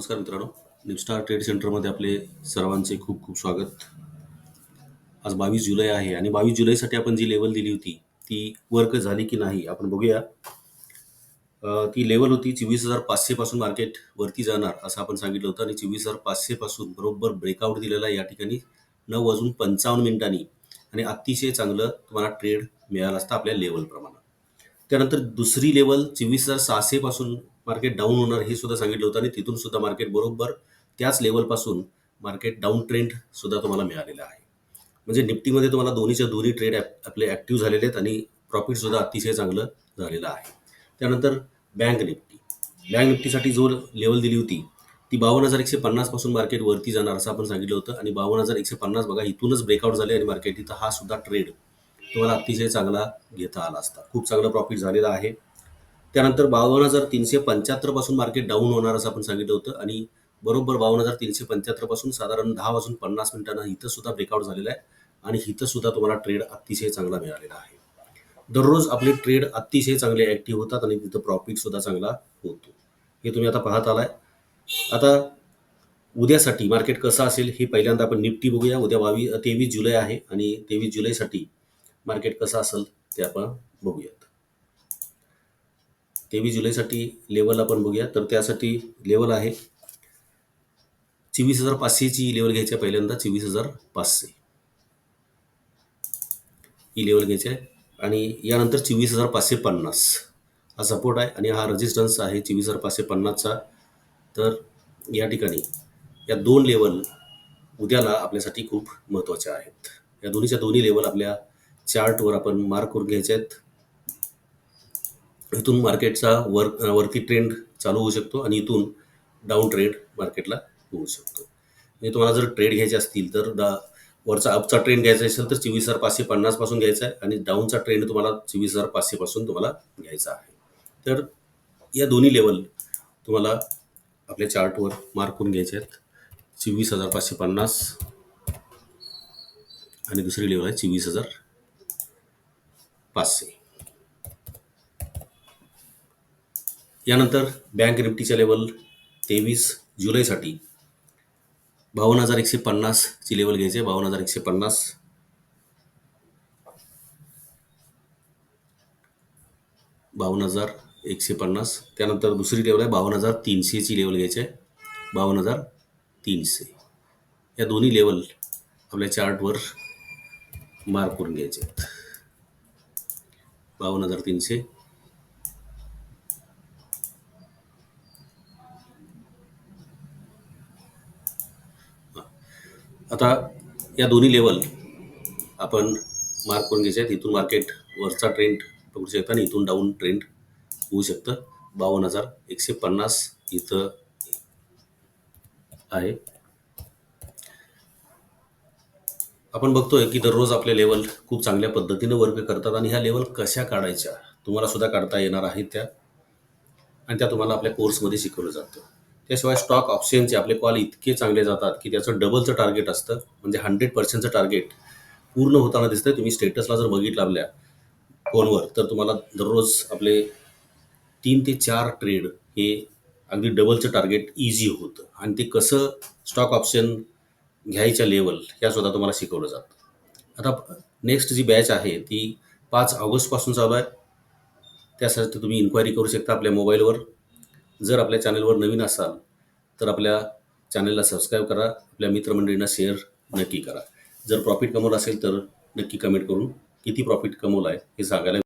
नमस्कार मित्रांनो. निपस्टार ट्रेड सेंटरमध्ये आपले सर्वांचे खूप खूप स्वागत. आज बावीस जुलै आहे आणि बावीस जुलैसाठी आपण जी लेवल दिली होती ती वर्क झाली की नाही आपण बघूया. ती लेवल होती चोवीस हजार पाचशे पासून मार्केट वरती जाणार असं आपण सांगितलं होतं आणि चोवीस हजार पाचशे पासून बरोबर ब्रेकआउट दिलेला या ठिकाणी नऊ वाजून पंचावन्न मिनिटांनी आणि अतिशय चांगलं तुम्हाला ट्रेड मिळालं असतं आपल्या लेवलप्रमाणे त्यानंतर दुसरी लेवल चोवीस हजार सहाशेपासून मार्केट डाऊन होणार हे सुद्धा सांगितलं होतं आणि तिथून सुद्धा मार्केट बरोबर त्याच लेवलपासून मार्केट डाऊन ट्रेंड सुद्धा तुम्हाला मिळालेला आहे. म्हणजे निफ्टीमध्ये तुम्हाला दोन्हीच्या दोन्ही ट्रेड आपले ॲक्टिव्ह झालेले आहेत आणि प्रॉफिट सुद्धा अतिशय चांगलं झालेलं आहे. त्यानंतर बँक निफ्टी. बँक निफ्टीसाठी जो लेवल दिली होती ती बावन्न हजार एकशे पन्नासपासून मार्केट वरती जाणार असं आपण सांगितलं होतं आणि बावन्न हजार एकशे पन्नास बघा इथूनच ब्रेकआउट झाले आणि मार्केट इथं हा सुद्धा ट्रेड तुम्हाला अतिशय चांगला घेता आला असता. खूप चांगला प्रॉफिट झालेला आहे. त्यानंतर बावन्न हजार तीनशे पंच्याहत्तरपासून मार्केट डाऊन होणार असं आपण सांगितलं होतं आणि बरोबर बावन्न हजार तीनशे पंच्याहत्तरपासून साधारण दहा वाजून पन्नास मिनिटांना इथं सुद्धा ब्रेकआउट झालेला आहे आणि इथं सुद्धा तुम्हाला ट्रेड अतिशय चांगला मिळालेला आहे. दररोज आपले ट्रेड अतिशय चांगले ॲक्टिव्ह होतात आणि तिथं प्रॉफिट सुद्धा चांगला होतो. हे तुम्ही आता पाहत आलाय. आता उद्यासाठी मार्केट कसं असेल हे पहिल्यांदा आपण निफ्टी बघूया. उद्या बावीस तेवीस जुलै आहे आणि तेवीस जुलैसाठी मार्केट कसं असेल ते आपण बघूयात. तेवीस जुलैसाठी लेवल आपण बघूया. तर त्यासाठी लेवल आहे चोवीस हजार पाचशेची लेवल घ्यायची आहे पहिल्यांदा चोवीस हजार पाचशे. ही लेवल घ्यायची आहे. आणि यानंतर चोवीस हजार पाचशे पन्नास. हा सपोर्ट आहे आणि हा रजिस्टन्स आहे चोवीस हजार पाचशे पन्नासचा. तर या ठिकाणी या दोन लेवल उद्याला आपल्यासाठी खूप महत्त्वाच्या आहेत. या दोन्हीच्या दोन्ही लेवल आपल्या चार्टवर आपण मार्क करून घ्यायचे आहेत. इथून मार्केटचा वर वरती ट्रेंड चालू होऊ शकतो आणि इथून डाऊन ट्रेंड मार्केटला होऊ शकतो. म्हणजे तुम्हाला जर ट्रेड घ्यायचे असतील तर दा वरचा अपचा ट्रेंड घ्यायचा असेल तर चोवीस हजार पाचशे पन्नासपासून घ्यायचा आहे आणि डाऊनचा ट्रेंड तुम्हाला चोवीस हजार पाचशेपासून तुम्हाला घ्यायचा आहे. तर या दोन्ही लेवल तुम्हाला आपल्या चार्टवर मार्क करून घ्यायचे आहेत. चोवीस हजार पाचशे पन्नास आणि दुसरी लेवल आहे चोवीस हजार पाचशे. यानंतर बँक निफ्टीच्या लेवल तेवीस जुलैसाठी बावन्न हजार एकशे पन्नासची लेवल घ्यायची आहे. बावन्न हजार एकशे पन्नास. बावन्न हजार एकशे पन्नास. त्यानंतर दुसरी लेवल आहे. बावन्न हजार तीनशेची लेवल घ्यायची आहे. बावन्न हजार तीनशे. या दोन्ही लेवल आपल्या चार्टवर मार्क करून घ्यायचे आहेत. बावन्न हजार तीनशे. आता या दोन्ही लेवल आपण मार्क करून घ्यायचे आहेत. इथून मार्केट वरचा ट्रेंड पकडू शकता आणि इथून डाऊन ट्रेंड होऊ शकतं. बावन्न हजार एकशे पन्नास इथं आहे. आपण बघतोय की दररोज आपले लेवल खूप चांगल्या पद्धतीनं वर्क करतात आणि ह्या लेवल कशा काढायच्या? तुम्हाला सुद्धा काढता येणार आहेत त्या. आणि त्या तुम्हाला आपल्या कोर्समध्ये शिकवलं जातं. त्याशिवाय स्टॉक ऑप्शनचे आपले कॉल इतके चांगले जातात की त्याचं डबलचं टार्गेट असतं. म्हणजे हंड्रेड पर्सेंटचं टार्गेट पूर्ण होताना दिसतंय. तुम्ही स्टेटसला जर बघितलं आपल्या फोनवर तर तुम्हाला दररोज आपले तीन ते चार ट्रेड हे अगदी डबलचं टार्गेट इझी होतं. आणि ते कसं स्टॉक ऑप्शन घ्यायच्या लेवल ह्या सुद्धा तुम्हाला शिकवलं जातं. आता नेक्स्ट जी बॅच आहे ती पाच ऑगस्टपासून चालू आहे. त्यासाठी तुम्ही इन्क्वायरी करू शकता आपल्या मोबाईलवर जर आपल्या चॅनलवर नवीन असाल तर आपल्या चॅनलला सबस्क्राईब करा. आपल्या मित्रमंडळींना शेअर नक्की करा. जर प्रॉफिट कमवलं असेल तर नक्की कमेंट करून किती प्रॉफिट कमवलं आहे हे सांगायला